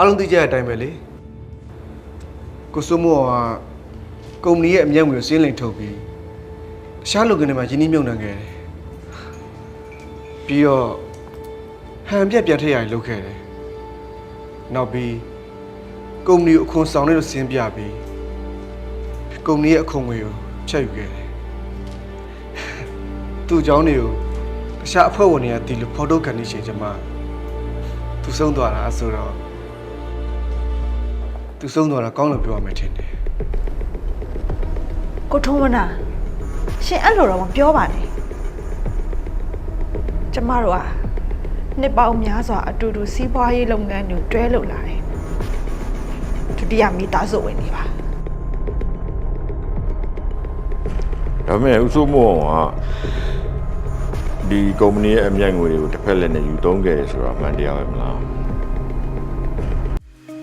အားလုံးသိကြတဲ့အတိုင်းပဲလေကိုစိုးမောကကုမ္ပဏီရဲ့အမြတ်ငွေကိုစင်းလင်ထုတ်ပြီးတခြားလုပ်ငန်းတွေမှာယင်းနှိမ့်မြုံနှံခဲ့တယ်ပြီးတော့ဟန်ပြက်ပြတ်ထည့်ရည်လုပ်ခဲ့တယ်နောက်ပြီးကုမ္ပဏီကိုအခွန်ဆောင်တဲ့လို့စင်းပြပြီးကုမ္ပဏီရဲ့အခွန်ငွေကိုဖြတ်ယူခဲ့တယ်သူ့အကြောင်းတွေကိုတခြားအဖွဲ့ဝင်တွေကဒီလိုဖော်ထုတ်ခံနေချိန်ကျမှသူဆုံးသွားတာဆိုတော့ သူဆုံးသွားတာကောင်းလို့ပြောရမယ်ထင်တယ်ကိုထုံးဝနာရှင်အဲ့လိုတော့မပြောပါနဲ့ကျမတို့ကနှစ်ပေါင်းများစွာအတူတူစီးပွားရေးလုပ်ငန်းတွေတွဲလုပ်လာတယ်ဒုတိယမိသားစုဝင်နေပါဒါပေမဲ့ဦးစိုးမိုးအောင်ကဒီကုမ္ပဏီရဲ့အမြတ်ငွေတွေကိုတစ်ဖက်လက်နဲ့ယူသုံးခဲ့တယ်ဆိုတာအမှန်တရားပဲမလား